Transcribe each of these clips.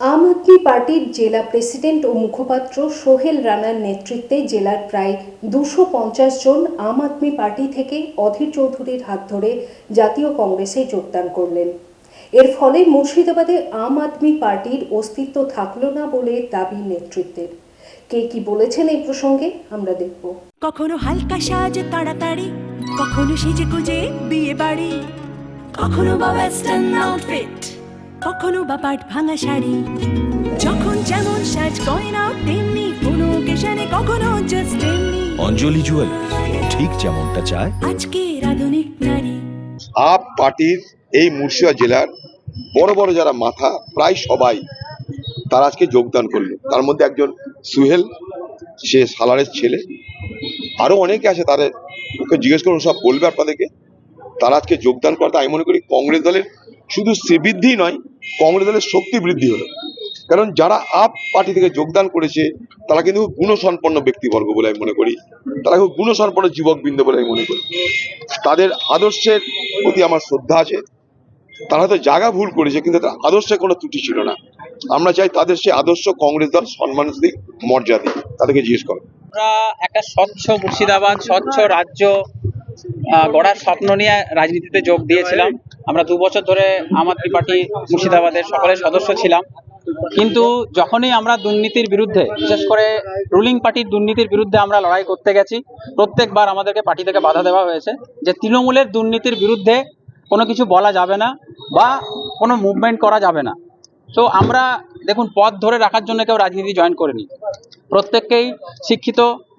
আম আদমি পার্টির জেলা প্রেসিডেন্ট ও মুখপাত্র সোহেল রানার নেতৃত্বে জেলার প্রায় দুশো পঞ্চাশ জন আম আদমি পার্টি থেকে অধীর চৌধুরীর হাত ধরে জাতীয় কংগ্রেসে যোগদান করলেন। এর ফলে মুর্শিদাবাদে আম আদমি পার্টির অস্তিত্ব থাকল না বলে দাবি নেতৃত্বের। কে কি বলেছেন এই প্রসঙ্গে আমরা দেখব। কখনো হালকা সাজ তাড়াতাড়ি, কখনো সেজে গুজে বিয়ে বাড়ি কখনো বা ওয়েস্টার্ন আউটফিট কখনো বা পাট ভাঙা শাড়ি। যখন যেমন সাজ গয়না তেমনি কোনো অকেশনে কখনো জাস্ট এমনি অঞ্জলি জুয়েলার্স ঠিক যেমনটা চায়। আজকের আধুনিক নারী। আপ পার্টির এই মুর্শিদাবাদ জেলার বড় বড় যারা মাথা প্রায় সবাই তারা আজকে যোগদান করল। তার মধ্যে একজন সুহেল সে সালারের ছেলে। আরও অনেকে আছে তাদের ওকে জিজ্ঞেস করুন সব বলবে আপনাদেরকে? তারা আজকে যোগদান করতে আমি মনে করি কংগ্রেস দলের শুধু শ্রীবৃদ্ধি নয় কংগ্রেস দলের শক্তি বৃদ্ধি হলো। কারণ যারা আপ পার্টি থেকে যোগদান করেছে, তারা কিন্তু গুণসম্পন্ন ব্যক্তিবর্গ বলে আমি মনে করি। তারা খুব গুণসম্পন্ন যুবকবৃন্দ বলে আমি মনে করি। তাদের আদর্শের প্রতি আমার শ্রদ্ধা আছে। তারা হয়তো জায়গা ভুল করেছে, কিন্তু তার আদর্শে কোনো ত্রুটি ছিল না। আমরা চাই তাদের সেই আদর্শ কংগ্রেস দল সম্মান দিক। মর্যাদা তাদেরকে জিজ্ঞেস করো। আমরা একটা স্বচ্ছ মুর্শিদাবাদ, স্বচ্ছ রাজ্য গড়ার স্বপ্ন নিয়ে রাজনীতিতে যোগ দিয়েছিলাম। আমরা দু বছর ধরে আম আদমি পার্টি মুর্শিদাবাদের সকলের সদস্য ছিলাম। কিন্তু যখনই আমরা দুর্নীতির বিরুদ্ধে, বিশেষ করে রুলিং পার্টির দুর্নীতির বিরুদ্ধে আমরা লড়াই করতে গেছি, প্রত্যেকবার আমাদেরকে পার্টি থেকে বাধা দেওয়া হয়েছে যে তৃণমূলের দুর্নীতির বিরুদ্ধে কোনো কিছু বলা যাবে না বা কোনো মুভমেন্ট করা যাবে না। তো আমরা দেখুন, পথ ধরে রাখার জন্য কেউ রাজনীতি জয়েন করিনি। প্রত্যেককেই শিক্ষিত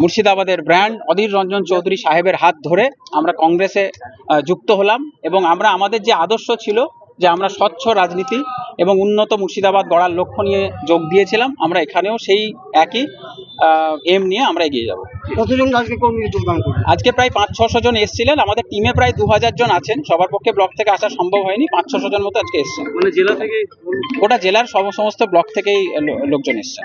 মুর্শিদাবাদের ব্র্যান্ড অধীর রঞ্জন চৌধুরী সাহেবের হাত ধরে আমরা কংগ্রেসে যুক্ত হলাম এবং আমরা আমাদের যে আদর্শ ছিল যে আমরা স্বচ্ছ রাজনীতি এবং উন্নত মুর্শিদাবাদ গড়ার লক্ষ্য নিয়ে যোগ দিয়েছিলাম আমরা এখানেও সেই একই এম নিয়ে আমরা এগিয়ে যাব। কতজন আজকে কর্মী যোগদান করবে আজকে প্রায় পাঁচ ছশো জন এসেছিলেন আমাদের টিমে প্রায় দু হাজার জন আছেন সবার পক্ষে ব্লক থেকে আসা সম্ভব হয়নি পাঁচ ছশো জন মতো আজকে এসেছেন। মানে জেলা থেকে ওটা জেলার সম- সমস্ত ব্লক থেকেই লোকজন এসেছেন।